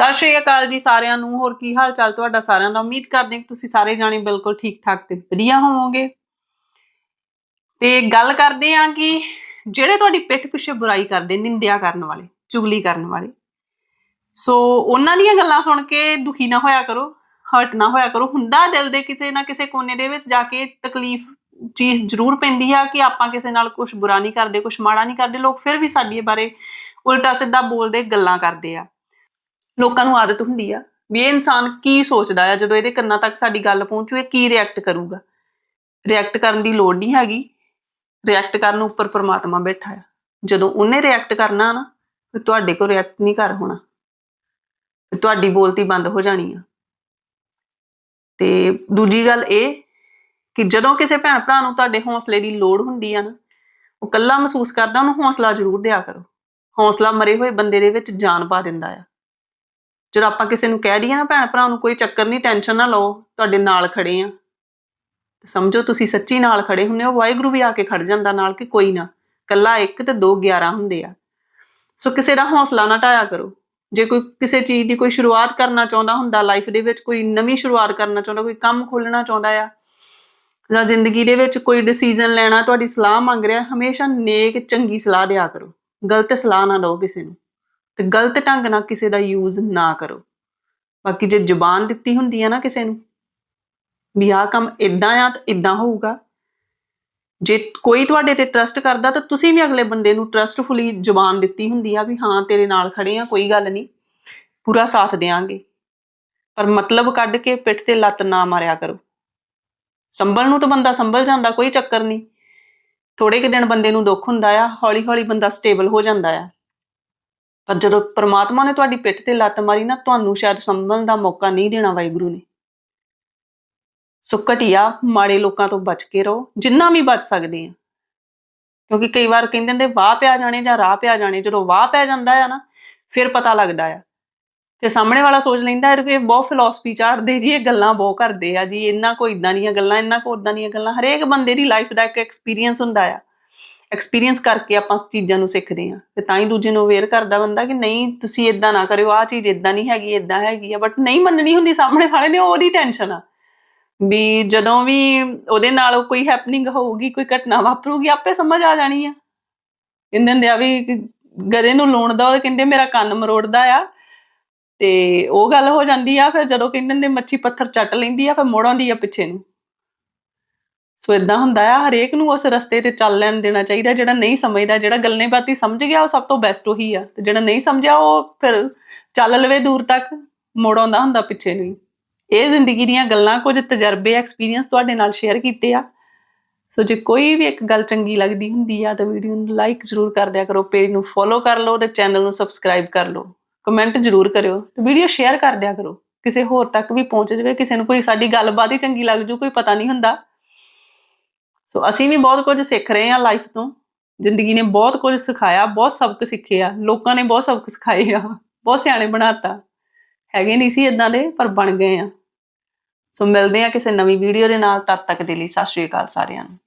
ਸਤਿ ਸ਼੍ਰੀ ਅਕਾਲ ਜੀ ਸਾਰਿਆਂ ਨੂੰ। ਹੋਰ ਕੀ ਹਾਲ ਚਾਲ ਤੁਹਾਡਾ? ਸਾਰਿਆਂ ਦਾ ਉਮੀਦ ਕਰਦੇ ਹਾਂ ਕਿ ਤੁਸੀਂ ਸਾਰੇ ਜਾਣੇ ਬਿਲਕੁਲ ਠੀਕ ਠਾਕ ਤੇ ਵਧੀਆ ਹੋਵੋਗੇ। ਤੇ ਗੱਲ ਕਰਦੇ ਹਾਂ ਕਿ ਜਿਹੜੇ ਤੁਹਾਡੀ ਪਿੱਠ ਪਿੱਛੇ ਬੁਰਾਈ ਕਰਦੇ, ਨਿੰਦਿਆ ਕਰਨ ਵਾਲੇ, ਚੁਗਲੀ ਕਰਨ ਵਾਲੇ, ਸੋ ਉਹਨਾਂ ਦੀਆਂ ਗੱਲਾਂ ਸੁਣ ਕੇ ਦੁਖੀ ਨਾ ਹੋਇਆ ਕਰੋ ਹਰਟ ਨਾ ਹੋਇਆ ਕਰੋ। ਹੁੰਦਾ ਦਿਲ ਦੇ ਕਿਸੇ ਨਾ ਕਿਸੇ ਕੋਨੇ ਦੇ ਵਿੱਚ ਜਾ ਕੇ ਤਕਲੀਫ ਚੀਜ਼ ਜ਼ਰੂਰ ਪੈਂਦੀ ਆ ਕਿ ਆਪਾਂ ਕਿਸੇ ਨਾਲ ਕੁਝ ਬੁਰਾ ਨਹੀਂ ਕਰਦੇ ਕੁਝ ਮਾੜਾ ਨਹੀਂ ਕਰਦੇ। ਲੋਕ ਫਿਰ ਵੀ ਸਾਡੀ ਬਾਰੇ ਉਲਟਾ ਸਿੱਧਾ ਬੋਲਦੇ, ਗੱਲਾਂ ਕਰਦੇ ਆ। ਲੋਕਾਂ ਨੂੰ ਆਦਤ ਹੁੰਦੀ ਆ ਵੀ ਇਹ ਇਨਸਾਨ ਕੀ ਸੋਚਦਾ ਆ, ਜਦੋਂ ਇਹਦੇ ਕੰਨਾਂ ਤੱਕ ਸਾਡੀ ਗੱਲ ਪਹੁੰਚੂ, ਇਹ ਕੀ ਰਿਐਕਟ ਕਰੂਗਾ? ਰਿਐਕਟ ਕਰਨ ਦੀ ਲੋੜ ਨਹੀਂ ਹੈਗੀ। ਰਿਐਕਟ ਕਰਨ ਉੱਪਰ ਪਰਮਾਤਮਾ ਬੈਠਾ ਆ। ਜਦੋਂ ਉਹਨੇ ਰਿਐਕਟ ਕਰਨਾ ਨਾ ਤੇ ਤੁਹਾਡੇ ਕੋਲ ਰਿਐਕਟ ਨਹੀਂ ਕਰ ਹੋਣਾ। ਤੁਹਾਡੀ ਬੋਲਤੀ ਬੰਦ ਹੋ ਜਾਣੀ ਆ। ਤੇ ਦੂਜੀ ਗੱਲ ਇਹ ਕਿ ਜਦੋਂ ਕਿਸੇ ਭੈਣ ਭਰਾ ਨੂੰ ਤੁਹਾਡੇ ਹੌਸਲੇ ਦੀ ਲੋੜ ਹੁੰਦੀ ਆ ਨਾ, ਉਹ ਕੱਲਾ ਮਹਿਸੂਸ ਕਰਦਾ, ਉਹਨੂੰ ਹੌਸਲਾ ਜ਼ਰੂਰ ਦਿਆ ਕਰੋ। ਹੌਸਲਾ ਮਰੇ ਹੋਏ ਬੰਦੇ ਦੇ ਵਿੱਚ ਜਾਨ ਪਾ ਦਿੰਦਾ ਆ। ਜਦੋਂ ਆਪਾਂ ਕਿਸੇ ਨੂੰ ਕਹਿ ਦਈਏ ਨਾ ਭੈਣ ਭਰਾ ਨੂੰ, ਕੋਈ ਚੱਕਰ ਨਹੀਂ ਟੈਨਸ਼ਨ ਨਾ ਲਓ, ਤੁਹਾਡੇ ਨਾਲ ਖੜੇ ਆ। ਤੇ ਸਮਝੋ ਤੁਸੀਂ ਸੱਚੀ ਨਾਲ ਖੜੇ ਹੁੰਦੇ ਹੋ, ਵਾਹਿਗੁਰੂ ਵੀ ਆ ਕੇ ਖੜ ਜਾਂਦਾ ਨਾਲ ਕਿ ਕੋਈ ਨਾ ਕੱਲਾ ਇੱਕ ਤੇ ਦੋ 11 ਹੁੰਦੇ ਆ। ਸੋ ਕਿਸੇ ਦਾ ਹੌਸਲਾ ਨਾ ਢਾਇਆ ਕਰੋ। ਜੇ ਕੋਈ ਕਿਸੇ ਚੀਜ਼ ਦੀ ਕੋਈ ਸ਼ੁਰੂਆਤ ਕਰਨਾ ਚਾਹੁੰਦਾ ਹੁੰਦਾ ਲਾਈਫ ਦੇ ਵਿੱਚ ਕੋਈ ਨਵੀਂ ਸ਼ੁਰੂਆਤ ਕਰਨਾ ਚਾਹੁੰਦਾ, ਕੋਈ ਕੰਮ ਖੋਲਣਾ ਚਾਹੁੰਦਾ ਆ, ਜਾਂ ਜ਼ਿੰਦਗੀ ਦੇ ਵਿੱਚ ਕੋਈ ਡਿਸੀਜਨ ਲੈਣਾ, ਤੁਹਾਡੀ ਸਲਾਹ ਮੰਗ ਰਿਹਾ, ਹਮੇਸ਼ਾ ਨੇਕ, ਚੰਗੀ ਸਲਾਹ ਦਿਆ ਕਰੋ। ਗਲਤ ਸਲਾਹ ਨਾ ਦਿਓ ਕਿਸੇ ਨੂੰ। ਤੇ ਗਲਤ ਢੰਗ ਨਾਲ ਕਿਸੇ ਦਾ ਯੂਜ਼ ਨਾ ਕਰੋ। ਬਾਕੀ ਜੇ ਜ਼ੁਬਾਨ ਦਿੱਤੀ ਹੁੰਦੀ ਹੈ ਨਾ ਕਿਸੇ ਨੂੰ, ਵੀ ਆਹ ਕੰਮ ਇਦਾਂ ਆ ਤਾਂ ਇਦਾਂ ਹੋਊਗਾ। ਜੇ ਕੋਈ ਤੁਹਾਡੇ ਤੇ ਟਰਸਟ ਕਰਦਾ ਤਾਂ ਤੁਸੀਂ ਵੀ ਅਗਲੇ ਬੰਦੇ ਨੂੰ ਟਰਸਟਫੁਲੀ ਜ਼ੁਬਾਨ ਦਿੱਤੀ ਹੁੰਦੀ ਆ ਵੀ ਹਾਂ, ਤੇਰੇ ਨਾਲ ਖੜੇ ਆ, ਕੋਈ ਗੱਲ ਨਹੀਂ, ਪੂਰਾ ਸਾਥ ਦੇਾਂਗੇ ਪਰ ਮਤਲਬ ਕੱਢ ਕੇ ਪਿੱਠ ਤੇ ਲੱਤ ਨਾ ਮਾਰਿਆ ਕਰੋ। ਸੰਭਲ ਨੂੰ ਤਾਂ ਬੰਦਾ ਸੰਭਲ ਜਾਂਦਾ, ਕੋਈ ਚੱਕਰ ਨਹੀਂ। ਥੋੜੇ ਕਿ ਦਿਨ ਬੰਦੇ ਨੂੰ ਦੁੱਖ ਹੁੰਦਾ ਆ ਹੌਲੀ ਹੌਲੀ ਬੰਦਾ ਸਟੇਬਲ ਹੋ ਜਾਂਦਾ ਆ। ਪਰ ਜਦੋਂ ਪ੍ਰਮਾਤਮਾ ਨੇ ਤੁਹਾਡੀ ਪਿੱਠ ਤੇ ਲੱਤ ਮਾਰੀ ਨਾ, ਤੁਹਾਨੂੰ ਸ਼ਾਇਦ ਸੰਭਲਣ ਦਾ ਮੌਕਾ ਨਹੀਂ ਦੇਣਾ ਵਾਹਿਗੁਰੂ ਨੇ। ਸੋ ਘਟੀਆ ਮਾੜੇ ਲੋਕਾਂ ਤੋਂ ਬਚ ਕੇ ਰਹੋ, ਜਿੰਨਾ ਵੀ ਬਚ ਸਕਦੇ ਆ। ਕਿਉਂਕਿ ਕਈ ਵਾਰ ਕਹਿੰਦੇ ਨੇ ਵਾਹ ਪਿਆ ਜਾਣੇ ਜਾਂ ਰਾਹ ਪਿਆ ਜਾਣੇ, ਜਦੋਂ ਵਾਹ ਪੈ ਜਾਂਦਾ ਆ ਨਾ, ਫਿਰ ਪਤਾ ਲੱਗਦਾ ਆ। ਤੇ ਸਾਹਮਣੇ ਵਾਲਾ ਸੋਚ ਲੈਂਦਾ ਇਹ ਬਹੁਤ ਫਿਲਾਸਫੀ ਚਾੜਦੇ ਜੀ, ਇਹ ਗੱਲਾਂ ਬਹੁਤ ਕਰਦੇ ਆ ਜੀ ਇਹਨਾਂ ਕੋ ਇਦਾਂ ਦੀਆਂ ਗੱਲਾਂ ਇਹਨਾਂ ਕੋ ਉਦਾਂ ਦੀਆਂ ਗੱਲਾਂ, ਹਰੇਕ ਬੰਦੇ ਦੀ ਲਾਈਫ ਦਾ ਇੱਕ ਐਕਸਪੀਰੀਅੰਸ ਹੁੰਦਾ ਆ। ਐਕਸਪੀਰੀਅੰਸ ਕਰਕੇ ਆਪਾਂ ਚੀਜ਼ਾਂ ਨੂੰ ਸਿੱਖਦੇ ਆ ਤੇ ਤਾਂ ਹੀ ਦੂਜੇ ਨੂੰ ਅਵੇਅਰ ਕਰਦਾ ਬੰਦਾ ਕਿ ਨਹੀਂ, ਤੁਸੀਂ ਇਦਾਂ ਨਾ ਕਰਿਓ, ਆਹ ਚੀਜ਼ ਇਦਾਂ ਨਹੀਂ ਹੈਗੀ ਇਦਾਂ ਹੈਗੀ ਆ। ਬਟ ਨਹੀਂ ਮੰਨਣੀ ਹੁੰਦੀ ਸਾਹਮਣੇ ਵਾਲੇ ਨੇ, ਉਹਦੀ ਟੈਨਸ਼ਨ ਆ। ਵੀ ਜਦੋਂ ਵੀ ਉਹਦੇ ਨਾਲ ਕੋਈ ਹੈਪਨਿੰਗ ਹੋਊਗੀ, ਕੋਈ ਘਟਨਾ ਵਾਪਰੂਗੀ, ਆਪੇ ਸਮਝ ਆ ਜਾਣੀ ਆ। ਕਹਿੰਦੇ ਹੁੰਦੇ ਆ ਵੀ ਗਰੇ ਨੂੰ ਲੂਣ ਦਾ, ਉਹ ਕਹਿੰਦੇ ਮੇਰਾ ਕੰਨ ਮਰੋੜਦਾ ਆ। ਤੇ ਉਹ ਗੱਲ ਹੋ ਜਾਂਦੀ ਆ, ਫਿਰ ਜਦੋਂ ਕਹਿੰਦੇ ਨੇ ਮੱਛੀ ਪੱਥਰ ਚੱਟ ਲੈਂਦੀ ਆ, ਫਿਰ ਮੋੜ ਆਉਂਦੀ ਆ ਪਿੱਛੇ ਨੂੰ। ਸੋ ਇਦਾਂ ਹੁੰਦਾ ਆ, ਹਰੇਕ ਨੂੰ ਉਸ ਰਸਤੇ ਤੇ ਚੱਲ ਲੈਣ ਦੇਣਾ ਚਾਹੀਦਾ, ਜਿਹੜਾ ਨਹੀਂ ਸਮਝਦਾ, ਜਿਹੜਾ ਗੱਲੇ ਬਾਤੀ ਸਮਝ ਗਿਆ, ਉਹ ਸਭ ਤੋਂ ਬੈਸਟ ਉਹੀ ਆ। ਤੇ ਜਿਹੜਾ ਨਹੀਂ ਸਮਝਿਆ, ਉਹ ਫਿਰ ਚੱਲ ਲਵੇ ਦੂਰ ਤੱਕ, ਮੋੜ ਆਉਂਦਾ ਹੁੰਦਾ ਪਿੱਛੇ ਨੂੰ ਇਹ ਜ਼ਿੰਦਗੀ ਦੀਆਂ ਗੱਲਾਂ, ਕੁਝ ਤਜਰਬੇ ਐਕਸਪੀਰੀਅੰਸ ਤੁਹਾਡੇ ਨਾਲ ਸ਼ੇਅਰ ਕੀਤੇ ਆ। ਸੋ ਜੇ ਕੋਈ ਵੀ ਇੱਕ ਗੱਲ ਚੰਗੀ ਲੱਗਦੀ ਹੁੰਦੀ ਆ, ਤਾਂ ਵੀਡੀਓ ਨੂੰ ਲਾਈਕ ਜ਼ਰੂਰ ਕਰ ਦਿਆ ਕਰੋ ਪੇਜ ਨੂੰ ਫੋਲੋ ਕਰ ਲਓ ਤੇ ਚੈਨਲ ਨੂੰ ਸਬਸਕ੍ਰਾਈਬ ਕਰ ਲਓ। ਕਮੈਂਟ ਜ਼ਰੂਰ ਕਰਿਓ ਤੇ ਵੀਡੀਓ ਸ਼ੇਅਰ ਕਰ ਦਿਆ ਕਰੋ। ਕਿਸੇ ਹੋਰ ਤੱਕ ਵੀ ਪਹੁੰਚ ਜਾਵੇ, ਕਿਸੇ ਨੂੰ ਕੋਈ ਸਾਡੀ ਗੱਲਬਾਤ ਹੀ ਚੰਗੀ ਲੱਗ ਜੂ, ਕੋਈ ਪਤਾ ਨਹੀਂ ਹੁੰਦਾ। ਸੋ ਅਸੀਂ ਵੀ ਬਹੁਤ ਕੁਝ ਸਿੱਖ ਰਹੇ ਹਾਂ ਲਾਈਫ ਤੋਂ। ਜ਼ਿੰਦਗੀ ਨੇ ਬਹੁਤ ਕੁਝ ਸਿਖਾਇਆ, ਬਹੁਤ ਸਬਕ ਸਿੱਖੇ ਆ। ਲੋਕਾਂ ਨੇ ਬਹੁਤ ਸਬਕ ਸਿਖਾਏ ਆ। ਬਹੁਤ ਸਿਆਣੇ ਬਣਾਤਾ। ਹੈਗੇ ਨਹੀਂ ਸੀ ਇਦਾਂ ਦੇ, ਪਰ ਬਣ ਗਏ ਆ। ਸੋ ਮਿਲਦੇ ਆ ਕਿਸੇ ਨਵੀਂ ਵੀਡੀਓ ਦੇ ਨਾਲ। ਤਦ ਤੱਕ ਦੇ ਲਈ ਸਤਿ ਸ਼੍ਰੀ ਅਕਾਲ ਸਾਰਿਆਂ ਨੂੰ।